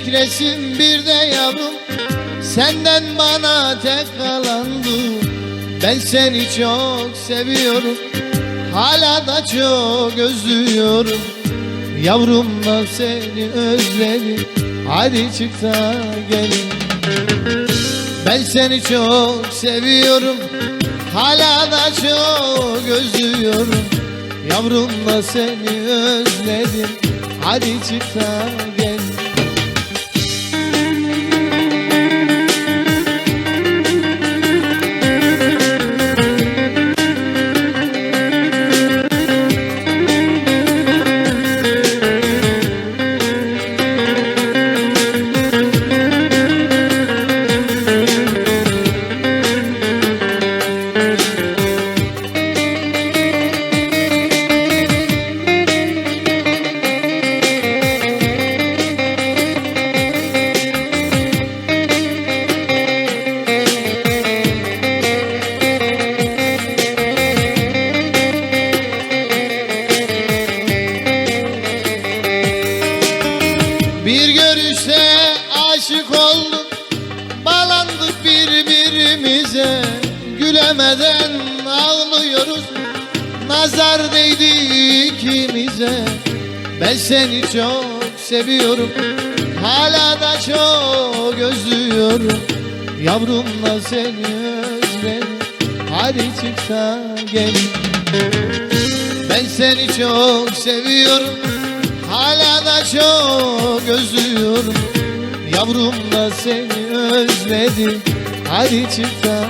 resim bir de yavrum Senden bana tek kalandı Ben seni çok seviyorum Hala da çok özlüyorum. Yavrum da seni özledim Hadi çık da gelin. Ben seni çok seviyorum Hala da çok özlüyorum. Yavrum da seni özledim Hadi çık da Gülemeden ağlıyoruz Nazar değdi ikimize. Ben seni çok seviyorum. Hala da çok özlüyorum. Yavrumla seni özledim Hadi çık da gel. Ben seni çok seviyorum. Hala da çok özlüyorum. Yavrum da seni özledim. Hadi çık da